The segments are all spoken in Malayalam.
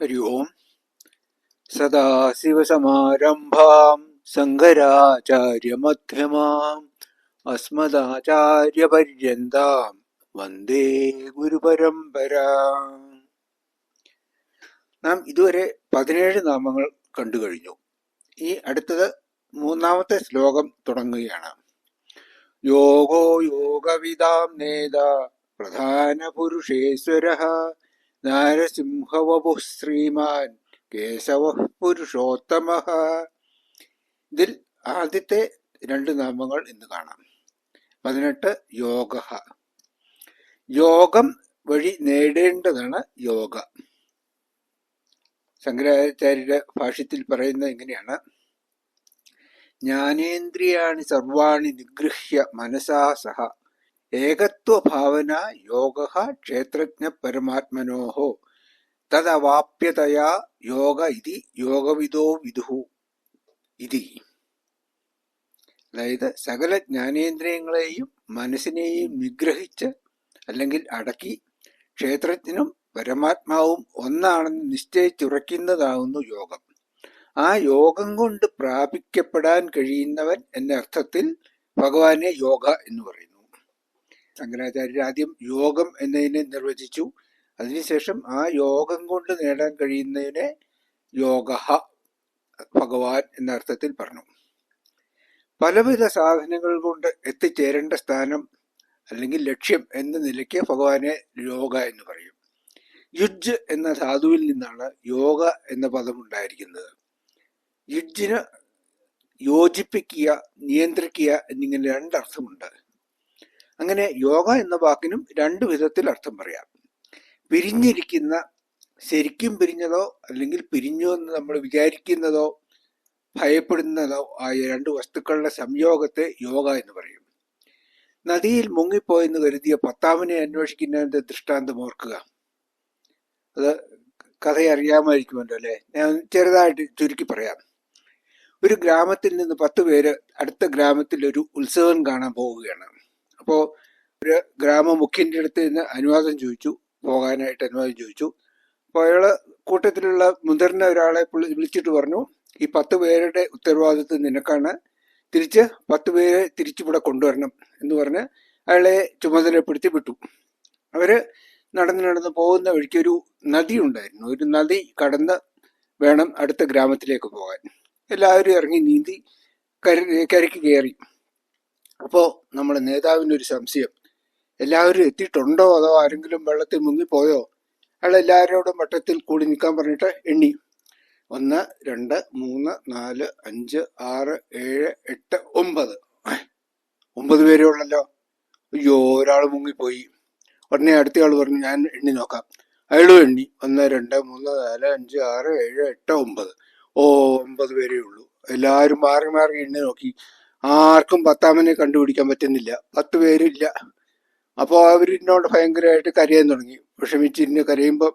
हरि ओम् सदाशिवसमारम्भाम् शङ्कराचार्यमध्यमाम् अस्मदाचार्यपर्यन्ताम् വന്ദേ ഗുരുപരമ്പര നാം ഇതുവരെ പതിനേഴ് നാമങ്ങൾ കണ്ടു കഴിഞ്ഞു ഈ അടുത്തത് മൂന്നാമത്തെ ശ്ലോകം തുടങ്ങുകയാണ് യോഗോ യോഗവിദാം നേത പ്രധാന പുരുഷേശ്വര നാരസിംഹവപു ശ്രീമാൻ കേശവ പുരുഷോത്തമ ഇതിൽ ആദ്യത്തെ രണ്ട് നാമങ്ങൾ ഇന്ന് കാണാം. പതിനെട്ട് യോഗ യോഗം വഴി നേടേണ്ടതാണ് യോഗ. ശങ്കരാചാര്യരുടെ ഭാഷ്യത്തിൽ പറയുന്നത് എങ്ങനെയാണ് ജ്ഞാനേന്ദ്രിയാണി സർവാണി നിഗൃഹ്യ മനസാ സഹ. ഏകത്വഭാവന യോഗ ക്ഷേത്രജ്ഞ പരമാത്മനോഹോ തദവാപ്യതയാ യോഗ ഇതി യോഗവിദോ വിദുഹു ഇതി. അതായത് സകല ജ്ഞാനേന്ദ്രിയങ്ങളെയും മനസ്സിനെയും നിഗ്രഹിച്ച് അല്ലെങ്കിൽ അടക്കി ക്ഷേത്രജ്ഞനും പരമാത്മാവും ഒന്നാണെന്ന് നിശ്ചയിച്ചുറയ്ക്കുന്നതാവുന്നു യോഗം. ആ യോഗം കൊണ്ട് പ്രാപിക്കപ്പെടാൻ കഴിയുന്നവൻ എന്ന അർത്ഥത്തിൽ ഭഗവാനെ യോഗ എന്ന് പറയുന്നു. ശങ്കരാചാര്യർ ആദ്യം യോഗം എന്നതിനെ നിർവചിച്ചു. അതിനുശേഷം ആ യോഗം കൊണ്ട് നേടാൻ കഴിയുന്നതിനെ യോഗ ഭഗവാൻ എന്ന അർത്ഥത്തിൽ പറഞ്ഞു. പലവിധ സാധനങ്ങൾ കൊണ്ട് എത്തിച്ചേരേണ്ട സ്ഥാനം അല്ലെങ്കിൽ ലക്ഷ്യം എന്ന നിലയ്ക്ക് ഭഗവാനെ യോഗ എന്ന് പറയും. യുജ് എന്ന ധാതുവിൽ നിന്നാണ് യോഗ എന്ന പദം ഉണ്ടായിരിക്കുന്നത്. യുജിന് യോജിപ്പിക്കുക നിയന്ത്രിക്കുക എന്നിങ്ങനെ രണ്ടർത്ഥമുണ്ട്. അങ്ങനെ യോഗ എന്ന വാക്കിനും രണ്ടു വിധത്തിൽ അർത്ഥം പറയാം. പിരിഞ്ഞിരിക്കുന്ന ശരിക്കും പിരിഞ്ഞതോ അല്ലെങ്കിൽ പിരിഞ്ഞു എന്ന് നമ്മൾ വിചാരിക്കുന്നതോ ഭയപ്പെടുന്നതോ ആയ രണ്ട് വസ്തുക്കളുടെ സംയോഗത്തെ യോഗ എന്ന് പറയും. നദിയിൽ മുങ്ങിപ്പോയെന്ന് കരുതിയ പത്താമനെ അന്വേഷിക്കുന്നതിന്റെ ദൃഷ്ടാന്തം ഓർക്കുക. അത് കഥ അറിയാമായിരിക്കുമല്ലോ അല്ലെ? ഞാൻ ചെറുതായിട്ട് ചുരുക്കി പറയാം. ഒരു ഗ്രാമത്തിൽ നിന്ന് പത്ത് പേര് അടുത്ത ഗ്രാമത്തിൽ ഒരു ഉത്സവം കാണാൻ പോവുകയാണ്. അപ്പോ ഒരു ഗ്രാമ മുഖ്യന്റെ അടുത്ത് നിന്ന് അനുവാദം ചോദിച്ചു പോകാനായിട്ട് അനുവാദം ചോദിച്ചു. അപ്പോൾ അയാൾ കൂട്ടത്തിലുള്ള മുതിർന്ന ഒരാളെ വിളിച്ചിട്ട് പറഞ്ഞു ഈ പത്ത് പേരുടെ ഉത്തരവാദിത്വം നിനക്കാണ്. തിരിച്ച് പത്ത് പേരെ തിരിച്ചിവിടെ കൊണ്ടുവരണം എന്ന് പറഞ്ഞ് അയാളെ ചുമതലപ്പെടുത്തി വിട്ടു. അവർ നടന്ന് നടന്ന് പോകുന്ന വഴിക്ക് ഒരു നദി ഉണ്ടായിരുന്നു. ഒരു നദി കടന്ന് വേണം അടുത്ത ഗ്രാമത്തിലേക്ക് പോകാൻ. എല്ലാവരും ഇറങ്ങി നീന്തി കര കരയ്ക്ക് കയറി. അപ്പോ നമ്മുടെ നേതാവിന്റെ ഒരു സംശയം. എല്ലാവരും എത്തിയിട്ടുണ്ടോ അതോ ആരെങ്കിലും വെള്ളത്തിൽ മുങ്ങിപ്പോയോ? അയാൾ എല്ലാവരോടും വട്ടത്തിൽ കൂടി നിൽക്കാൻ പറഞ്ഞിട്ട് എണ്ണി. ഒന്ന് രണ്ട് മൂന്ന് നാല് അഞ്ച് ആറ് ഏഴ് എട്ട് ഒമ്പത്. ഒമ്പത് പേരേ ഉള്ളല്ലോ? അയ്യോ ഒരാൾ മുങ്ങിപ്പോയി. ഉടനെ അടുത്തയാൾ പറഞ്ഞു ഞാൻ എണ്ണി നോക്കാം. അയാളും എണ്ണി. ഒന്ന് രണ്ട് മൂന്ന് നാല് അഞ്ച് ആറ് ഏഴ് എട്ട് ഒമ്പത്. ഓ ഒമ്പത് പേരേ ഉള്ളൂ. എല്ലാവരും മാറി മാറി എണ്ണി നോക്കി. ആർക്കും പത്താമനെ കണ്ടുപിടിക്കാൻ പറ്റുന്നില്ല. പത്ത് പേരില്ല. അപ്പോൾ അവർ എന്നോട് ഭയങ്കരമായിട്ട് കരയാൻ തുടങ്ങി. വിഷമിച്ചിരുന്ന് കരയുമ്പോൾ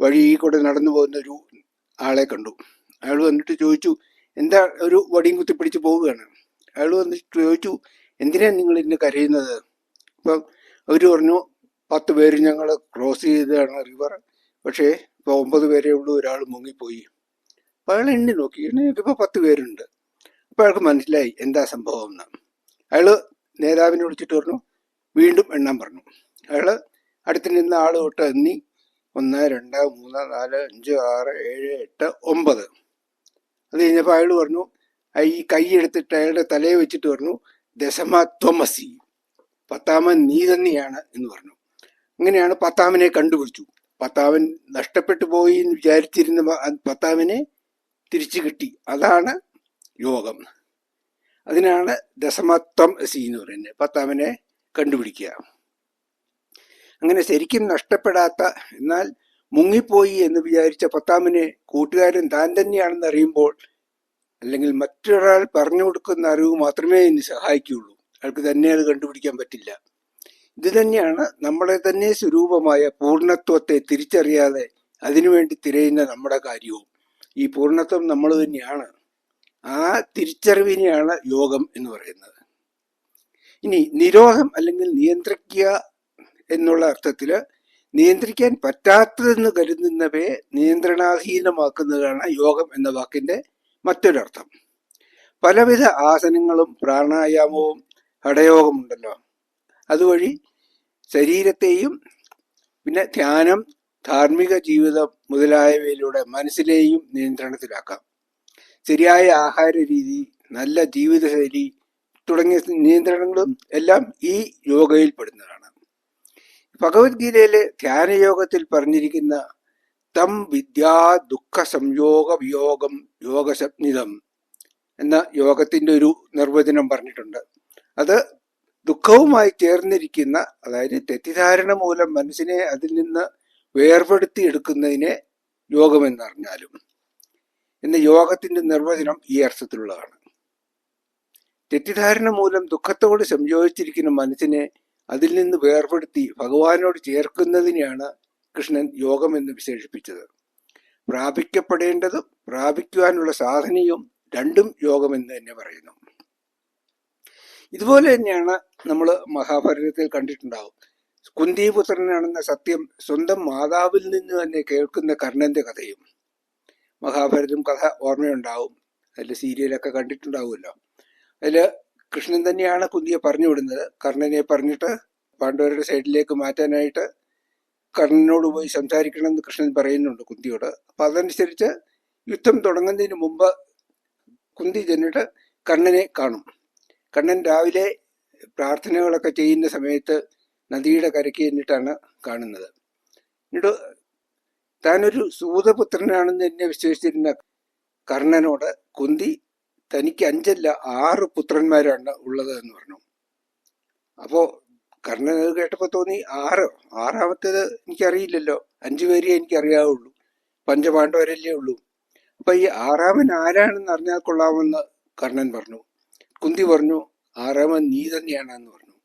വഴി ഈ കൂടെ നടന്നു പോകുന്ന ഒരു ആളെ കണ്ടു. അയാൾ വന്നിട്ട് ചോദിച്ചു എന്താ ഒരു വടിയും കുത്തി കുത്തിപ്പിടിച്ച് പോവുകയാണ്? അയാൾ വന്നിട്ട് ചോദിച്ചു എന്തിനാണ് നിങ്ങൾ ഇന്ന് കരയുന്നത്? അപ്പം അവർ പറഞ്ഞു പത്ത് പേര് ഞങ്ങൾ ക്രോസ് ചെയ്തതാണ് റിവർ. പക്ഷേ ഇപ്പോൾ ഒമ്പത് പേരേ ഉള്ളൂ ഒരാൾ മുങ്ങിപ്പോയി. അപ്പോൾ അയാൾ എണ്ണി നോക്കി. എണ്ണി നോക്കിയപ്പോൾ പത്ത് പേരുണ്ട്. അപ്പൊ അയാൾക്ക് മനസ്സിലായി എന്താ സംഭവം എന്ന് അയാൾ നേതാവിനെ വിളിച്ചിട്ട് പറഞ്ഞു വീണ്ടും എണ്ണം പറഞ്ഞു. അയാൾ അടുത്ത് നിന്ന ആൾ തൊട്ട് എന്നി ഒന്ന് രണ്ട് മൂന്ന് നാല് അഞ്ച് ആറ് ഏഴ് എട്ട് ഒമ്പത്. അത് കഴിഞ്ഞപ്പോൾ അയാൾ പറഞ്ഞു ഈ കൈ എടുത്തിട്ട് അയാളുടെ തലയെ വെച്ചിട്ട് പറഞ്ഞു ദശമ ത്വമസി പത്താമൻ നീ തന്നെയാണ് എന്ന് പറഞ്ഞു. അങ്ങനെയാണ് പത്താമനെ കണ്ടുപിടിച്ചു. പത്താമൻ നഷ്ടപ്പെട്ടു പോയി എന്ന് വിചാരിച്ചിരുന്ന പത്താമനെ തിരിച്ചു കിട്ടി. അതാണ് യോഗം. അതിനാണ് ദശമത്വം സി എന്ന് പറയുന്നത്. പത്താമനെ കണ്ടുപിടിക്കുക. അങ്ങനെ ശരിക്കും നഷ്ടപ്പെടാത്ത എന്നാൽ മുങ്ങിപ്പോയി എന്ന് വിചാരിച്ച പത്താമനെ കൂട്ടുകാരൻ താൻ തന്നെയാണെന്ന് അറിയുമ്പോൾ അല്ലെങ്കിൽ മറ്റൊരാൾ പറഞ്ഞു കൊടുക്കുന്ന അറിവ് മാത്രമേ ഇനി സഹായിക്കുകയുള്ളൂ. അയാൾക്ക് തന്നെ അത് കണ്ടുപിടിക്കാൻ പറ്റില്ല. ഇത് തന്നെയാണ് നമ്മളെ തന്നെ സ്വരൂപമായ പൂർണത്വത്തെ തിരിച്ചറിയാതെ അതിനുവേണ്ടി തിരയുന്ന നമ്മുടെ കാര്യവും. ഈ പൂർണത്വം നമ്മൾ തന്നെയാണ്. ആ തിരിച്ചറിവിനെയാണ് യോഗം എന്ന് പറയുന്നത്. ഇനി നിരോധം അല്ലെങ്കിൽ നിയന്ത്രിക്കുക എന്നുള്ള അർത്ഥത്തിൽ നിയന്ത്രിക്കാൻ പറ്റാത്തതെന്ന് കരുതുന്നവയെ നിയന്ത്രണാധീനമാക്കുന്നതാണ് യോഗം എന്ന വാക്കിന്റെ മറ്റൊരർത്ഥം. പലവിധ ആസനങ്ങളും പ്രാണായാമവും ഹടയോഗമുണ്ടല്ലോ അതുവഴി ശരീരത്തെയും പിന്നെ ധ്യാനം ധാർമ്മിക ജീവിതം മുതലായവയിലൂടെ മനസ്സിനെയും നിയന്ത്രണത്തിലാക്കാം. ശരിയായ ആഹാര രീതി നല്ല ജീവിതശൈലി തുടങ്ങിയ നിയന്ത്രണങ്ങളും എല്ലാം ഈ യോഗയിൽ പെടുന്നതാണ്. ഭഗവത്ഗീതയിലെ ധ്യാനയോഗത്തിൽ പറഞ്ഞിരിക്കുന്ന തം വിദ്യ ദുഃഖ സംയോഗ വിയോഗം യോഗശബ്നിതം എന്ന യോഗത്തിന്റെ ഒരു നിർവചനം പറഞ്ഞിട്ടുണ്ട്. അത് ദുഃഖവുമായി ചേർന്നിരിക്കുന്ന അതായത് തെറ്റിദ്ധാരണ മൂലം മനസ്സിനെ അതിൽ നിന്ന് വേർപെടുത്തി എടുക്കുന്നതിനെ യോഗമെന്നറിഞ്ഞാലും. എന്ന യോഗത്തിന്റെ നിർവചനം ഈ അർത്ഥത്തിലുള്ളതാണ്. തെറ്റിദ്ധാരണ മൂലം ദുഃഖത്തോട് സംയോജിച്ചിരിക്കുന്ന മനസ്സിനെ അതിൽ നിന്ന് വേർപെടുത്തി ഭഗവാനോട് ചേർക്കുന്നതിനെയാണ് കൃഷ്ണൻ യോഗം എന്ന് വിശേഷിപ്പിച്ചത്. പ്രാപിക്കപ്പെടേണ്ടതും പ്രാപിക്കുവാനുള്ള സാധനയും രണ്ടും യോഗമെന്ന് തന്നെ പറയുന്നു. ഇതുപോലെ തന്നെയാണ് നമ്മൾ മഹാഭാരതത്തിൽ കണ്ടിട്ടുണ്ടാവും. കുന്തിപുത്രനാണെന്ന സത്യം സ്വന്തം മാതാവിൽ നിന്ന് തന്നെ കേൾക്കുന്ന കർണന്റെ കഥയും. മഹാഭാരതം കഥ ഓർമ്മയുണ്ടാവും. അതിൽ സീരിയലൊക്കെ കണ്ടിട്ടുണ്ടാവുമല്ലോ. അതിൽ കൃഷ്ണൻ തന്നെയാണ് കുന്തിയെ പറഞ്ഞു വിടുന്നത്. കർണനെ പറഞ്ഞിട്ട് പാണ്ഡവരുടെ സൈഡിലേക്ക് മാറ്റാനായിട്ട് കർണനോട് പോയി സംസാരിക്കണമെന്ന് കൃഷ്ണൻ പറയുന്നുണ്ട് കുന്തിയോട്. അപ്പൊ അതനുസരിച്ച് യുദ്ധം തുടങ്ങുന്നതിന് മുമ്പ് കുന്തി ചെന്നിട്ട് കണ്ണനെ കാണും. കണ്ണൻ രാവിലെ പ്രാർത്ഥനകളൊക്കെ ചെയ്യുന്ന സമയത്ത് നദിയുടെ കരയ്ക്ക് ചെന്നിട്ടാണ് കാണുന്നത്. എന്നിട്ട് താനൊരു സൂതപുത്രനാണെന്ന് എന്നെ വിശ്വസിച്ചിരുന്ന കർണനോട് കുന്തി തനിക്ക് അഞ്ചല്ല ആറ് പുത്രന്മാരാണ് ഉള്ളത് എന്ന് പറഞ്ഞു. അപ്പോ കർണൻ അത് കേട്ടപ്പോ തോന്നി ആറ് ആറാമത്തേത് എനിക്കറിയില്ലല്ലോ. അഞ്ചു പേരെ എനിക്കറിയാവുള്ളൂ. പഞ്ചപാണ്ഡവരല്ലേ ഉള്ളൂ. അപ്പൊ ഈ ആറാമൻ ആരാണെന്ന് അറിഞ്ഞാൽ കൊള്ളാമെന്ന് കർണൻ പറഞ്ഞു. കുന്തി പറഞ്ഞു ആറാമൻ നീ തന്നെയാണെന്ന് പറഞ്ഞു.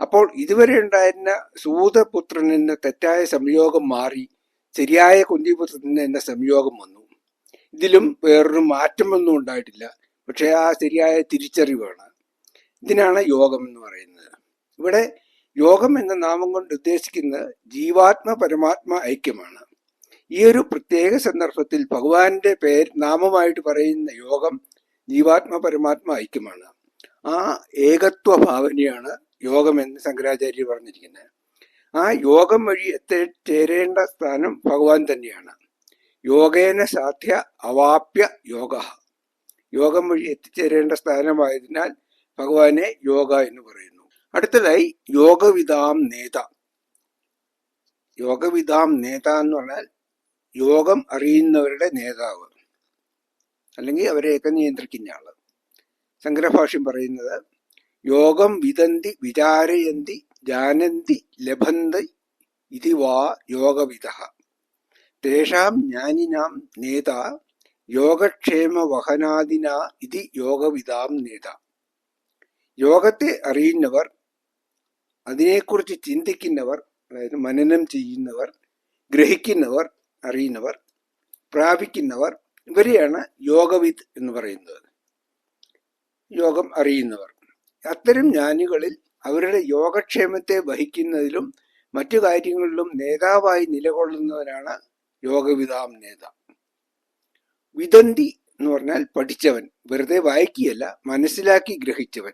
അപ്പോൾ ഇതുവരെ ഉണ്ടായിരുന്ന സൂതപുത്രനെന്ന തെറ്റായ സംയോഗം മാറി. ശരിയായ കുന്തിപുത്രത്തിന് എന്ന സംയോഗം വന്നു. ഇതിലും വേറൊരു മാറ്റമൊന്നും ഉണ്ടായിട്ടില്ല. പക്ഷെ ആ ശരിയായ തിരിച്ചറിവാണ്. ഇതിനാണ് യോഗം എന്ന് പറയുന്നത്. ഇവിടെ യോഗം എന്ന നാമം കൊണ്ട് ഉദ്ദേശിക്കുന്നത് ജീവാത്മ പരമാത്മ ഐക്യമാണ്. ഈ ഒരു പ്രത്യേക സന്ദർഭത്തിൽ ഭഗവാന്റെ പേര് നാമമായിട്ട് പറയുന്ന യോഗം ജീവാത്മ പരമാത്മ ഐക്യമാണ്. ആ ഏകത്വ ഭാവനയാണ് യോഗം എന്ന് ശങ്കരാചാര്യ പറഞ്ഞിരിക്കുന്നത്. ആ യോഗം വഴി എത്തിച്ചേരേണ്ട സ്ഥാനം ഭഗവാൻ തന്നെയാണ്. യോഗേന സാധ്യ അവാപ്യ യോഗ. യോഗം വഴി എത്തിച്ചേരേണ്ട സ്ഥാനമായതിനാൽ ഭഗവാനെ യോഗ എന്ന് പറയുന്നു. അടുത്തതായി യോഗവിധാം നേത. യോഗവിധാം നേത എന്ന് പറഞ്ഞാൽ യോഗം അറിയുന്നവരുടെ നേതാവ്. അല്ലെങ്കിൽ അവരെയൊക്കെ നിയന്ത്രിക്കുന്ന ആൾ. ശങ്കരഭാഷ്യം പറയുന്നത് യോഗം വിതന്തി വിചാരയന്തി ജാനന്തി ലഭന്തി ഇതി വാ യോഗവിദ. തേഷാം ജ്ഞാനിനാം നേത യോഗക്ഷേമ വഹനാദിന ഇതി യോഗവിദാം നേത. യോഗത്തെ അറിയുന്നവർ അതിനെക്കുറിച്ച് ചിന്തിക്കുന്നവർ അതായത് മനനം ചെയ്യുന്നവർ ഗ്രഹിക്കുന്നവർ അറിയുന്നവർ പ്രാപിക്കുന്നവർ ഇവരെയാണ് യോഗവിദ് എന്ന് പറയുന്നത്. യോഗം അറിയുന്നവർ. അത്തരം ജ്ഞാനികളിൽ അവരുടെ യോഗക്ഷേമത്തെ വഹിക്കുന്നതിലും മറ്റു കാര്യങ്ങളിലും നേതാവായി നിലകൊള്ളുന്നവരാണ് യോഗവിതാം നേത. വിദന്തി എന്ന് പറഞ്ഞാൽ പഠിച്ചവൻ വെറുതെ വായിക്കുകയല്ല മനസ്സിലാക്കി ഗ്രഹിച്ചവൻ.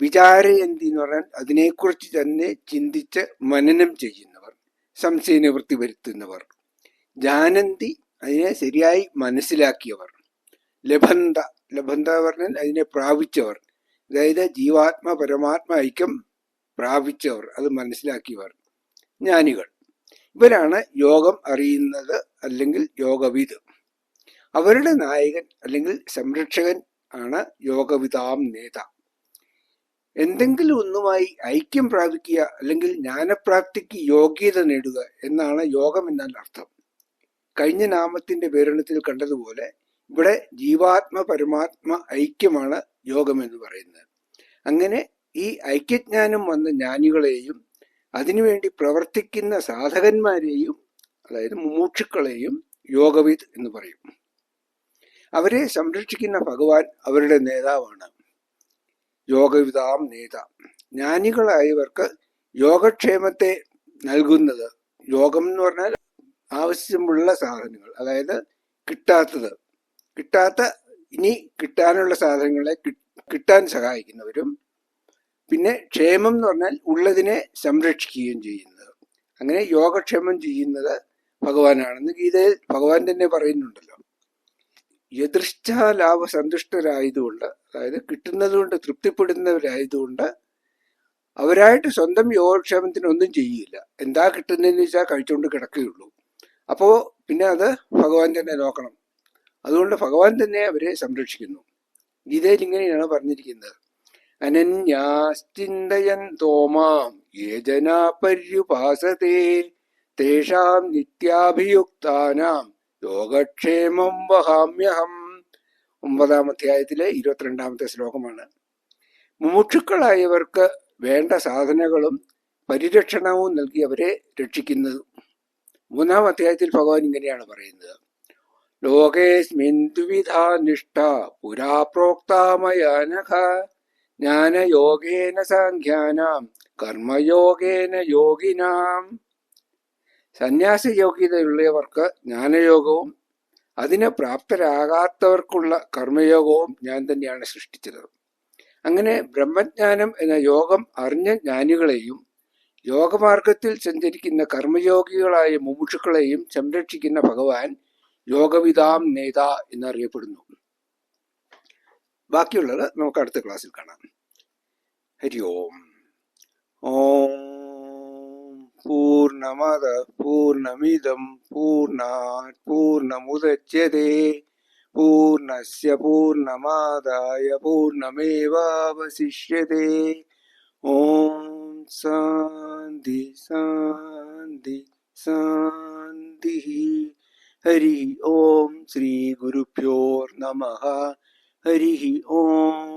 വിചാരയന്തി എന്ന് പറഞ്ഞാൽ അതിനെക്കുറിച്ച് തന്നെ ചിന്തിച്ച് മനനം ചെയ്യുന്നവർ സംശയനിവൃത്തി വരുത്തുന്നവർ. ജാനന്തി അതിനെ ശരിയായി മനസ്സിലാക്കിയവർ. ലഭന്ത ലഭന്ത പറഞ്ഞാൽ അതിനെ പ്രാപിച്ചവർ. അതായത് ജീവാത്മ പരമാത്മ ഐക്യം പ്രാപിച്ചവർ അത് മനസ്സിലാക്കിയവർ ജ്ഞാനികൾ. ഇവരാണ് യോഗം അറിയുന്നത് അല്ലെങ്കിൽ യോഗവിദ്. അവരുടെ നായകൻ അല്ലെങ്കിൽ സംരക്ഷകൻ ആണ് യോഗവിതാം നേത. എന്തെങ്കിലും ഒന്നുമായി ഐക്യം പ്രാപിക്കുക അല്ലെങ്കിൽ ജ്ഞാനപ്രാപ്തിക്ക് യോഗ്യത നേടുക എന്നാണ് യോഗം എന്നാൽ അർത്ഥം. കഴിഞ്ഞ നാമത്തിന്റെ വിവരണത്തിൽ കണ്ടതുപോലെ ഇവിടെ ജീവാത്മ പരമാത്മ ഐക്യമാണ് യോഗം എന്ന് പറയുന്നത്. അങ്ങനെ ഈ ഐക്യജ്ഞാനം വന്ന ജ്ഞാനികളെയും അതിനുവേണ്ടി പ്രവർത്തിക്കുന്ന സാധകന്മാരെയും അതായത് മുമൂക്ഷുക്കളെയും യോഗവിദ് എന്ന് പറയും. അവരെ സംരക്ഷിക്കുന്ന ഭഗവാൻ അവരുടെ നേതാവാണ്. യോഗവിതാം നേത. ജ്ഞാനികളായവർക്ക് യോഗക്ഷേമത്തെ നൽകുന്നത് യോഗം എന്ന് പറഞ്ഞാൽ ആവശ്യമുള്ള സാധനങ്ങൾ അതായത് കിട്ടാത്തത്. കിട്ടാത്ത ഇനി കിട്ടാനുള്ള സാധനങ്ങളെ കിട്ടാൻ സഹായിക്കുന്നവരും പിന്നെ ക്ഷേമം എന്ന് പറഞ്ഞാൽ ഉള്ളതിനെ സംരക്ഷിക്കുകയും ചെയ്യുന്നത്. അങ്ങനെ യോഗക്ഷേമം ചെയ്യുന്നത് ഭഗവാനാണെന്ന് ഗീതയിൽ ഭഗവാൻ തന്നെ പറയുന്നുണ്ടല്ലോ. യദൃഷ്ടാലാഭ സന്തുഷ്ടരായതുകൊണ്ട് അതായത് കിട്ടുന്നത് കൊണ്ട് തൃപ്തിപ്പെടുന്നവരായതുകൊണ്ട് അവരായിട്ട് സ്വന്തം യോഗക്ഷേമത്തിന് ഒന്നും ചെയ്യില്ല. എന്താ കിട്ടുന്നതെന്ന് വെച്ചാൽ കഴിച്ചുകൊണ്ട് കിടക്കുകയുള്ളൂ. അപ്പോ പിന്നെ അത് ഭഗവാൻ തന്നെ നോക്കണം. അതുകൊണ്ട് ഭഗവാൻ തന്നെ അവരെ സംരക്ഷിക്കുന്നു. ഗീതയിൽ ഇങ്ങനെയാണ് പറഞ്ഞിരിക്കുന്നത്. അനന്യാശ്ചിന്തയൻ തോമാം പര്യുപാസത്തെ തേഷാം നിത്യാഭിയുക്താനാം യോഗക്ഷേമം വഹാമ്യഹം. ഒമ്പതാം അധ്യായത്തിലെ ഇരുപത്തിരണ്ടാമത്തെ ശ്ലോകമാണ്. മുമുക്ഷുക്കളായവർക്ക് വേണ്ട സാധനങ്ങളും പരിരക്ഷണവും നൽകി അവരെ രക്ഷിക്കുന്നത്. മൂന്നാം അധ്യായത്തിൽ ഭഗവാൻ ഇങ്ങനെയാണ് പറയുന്നത്. നിഷ്ഠ പുരാ പ്രോക്താമയാനഘ ജ്ഞാനയോഗേന സാഖ്യാനാം കർമ്മയോഗേന യോഗിനാം. സന്യാസ യോഗ്യതയുള്ളവർക്ക് ജ്ഞാനയോഗവും അതിന് പ്രാപ്തരാകാത്തവർക്കുള്ള കർമ്മയോഗവും ഞാൻ തന്നെയാണ് സൃഷ്ടിച്ചത്. അങ്ങനെ ബ്രഹ്മജ്ഞാനം എന്ന യോഗം അറിഞ്ഞ ജ്ഞാനികളെയും യോഗമാർഗത്തിൽ സഞ്ചരിക്കുന്ന കർമ്മയോഗികളായ മുമുക്ഷുക്കളെയും സംരക്ഷിക്കുന്ന ഭഗവാൻ യോഗവിതാം നേത എന്നറിയപ്പെടുന്നു ബാക്കിയുള്ളത് നമുക്ക് അടുത്ത ക്ലാസ്സിൽ കാണാം ഹരി ഓം ഓം പൂർണ്ണമത പൂർണ്ണമിതം പൂർണ്ണാത് പൂർണ്ണമുദച്യത്തെ പൂർണ്ണസ്യ പൂർണ്ണമാദായ പൂർണ്ണമേവാവശിഷ്യത്തെ ഓം ശാന്തി ശാന്തി ശാന്തി ഹരി ഓം ശ്രീ ഗുരുഭ്യോർ നമ ഹരി ഓം